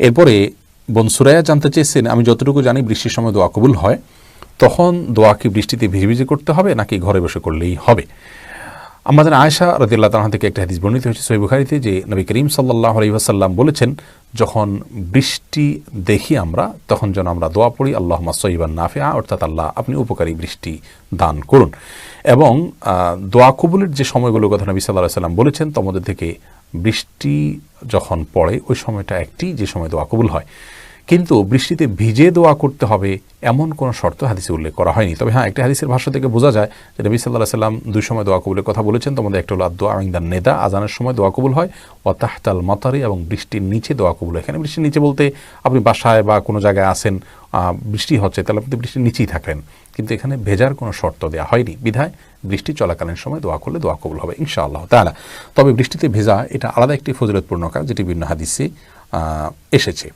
এরপরে বনসুরাইয়া জানতে চেয়েছেন, আমি যতটুকু জানি বৃষ্টির সময় দোয়া কবুল হয়, তখন দোয়া কি বৃষ্টিতে ভিজে ভিজে করতে হবে, নাকি ঘরে বসে করলেই হবে? আমাদের আয়েশা রদিল্লা তালাহ থেকে একটা হাদিস বর্ণিত হয়েছে সই বুখারিতে, যে নবী করিম সাল্লাহ আলহিহাসাল্লাম বলেছেন, যখন বৃষ্টি দেখি আমরা, তখন যেন আমরা দোয়া পড়ি আল্লাহ মাসইবান নাফিয়া অর্থাৎ আল্লাহ আপনি উপকারী বৃষ্টি দান করুন। এবং দোয়া কবুলের যে সময়গুলোর কথা নবী সাল্লাহ সাল্লাম বলেছেন তোমাদের থেকে বৃষ্টি যখন পড়ে ওই সময়টা একটি যে সময় দোয়া কবুল হয়। কিন্তু বৃষ্টিতে ভিজে দোয়া করতে হবে এমন কোনো শর্ত হাদিসে উল্লেখ করা হয়নি। তবে হ্যাঁ একটা হাদিসের ভাষা থেকে বোঝা যায় যে নবী সাল্লাহ সাল্লাম দুই সময় দোয়া কবুলের কথা বলেছেন। তোমাদের একটা হলো দোয়া আমিন্দার নেদা, আজানের সময় দোয়া কবুল হয়। ও তাহতাল মাতারি এবং বৃষ্টির নিচে দোয়া কবুল এখানে বৃষ্টির নিচে বলতে আপনি বাসায় বা কোনো জায়গায় আসেন বৃষ্টি হচ্ছে, তাহলে আপনি বৃষ্টির নিচেই থাকলেন। কিন্তু এখানে ভেজার কোনো শর্ত দেওয়া হয়নি। বিধায় বৃষ্টি চলাকালীন সময় দোয়া করলে দোয়া কবুল হবে ইনশাআল্লাহ তাহলে তবে বৃষ্টিতে ভেজা এটা আলাদা একটি ফজিলতপূর্ণ কাজ যেটি বিভিন্ন হাদিসে এসেছে।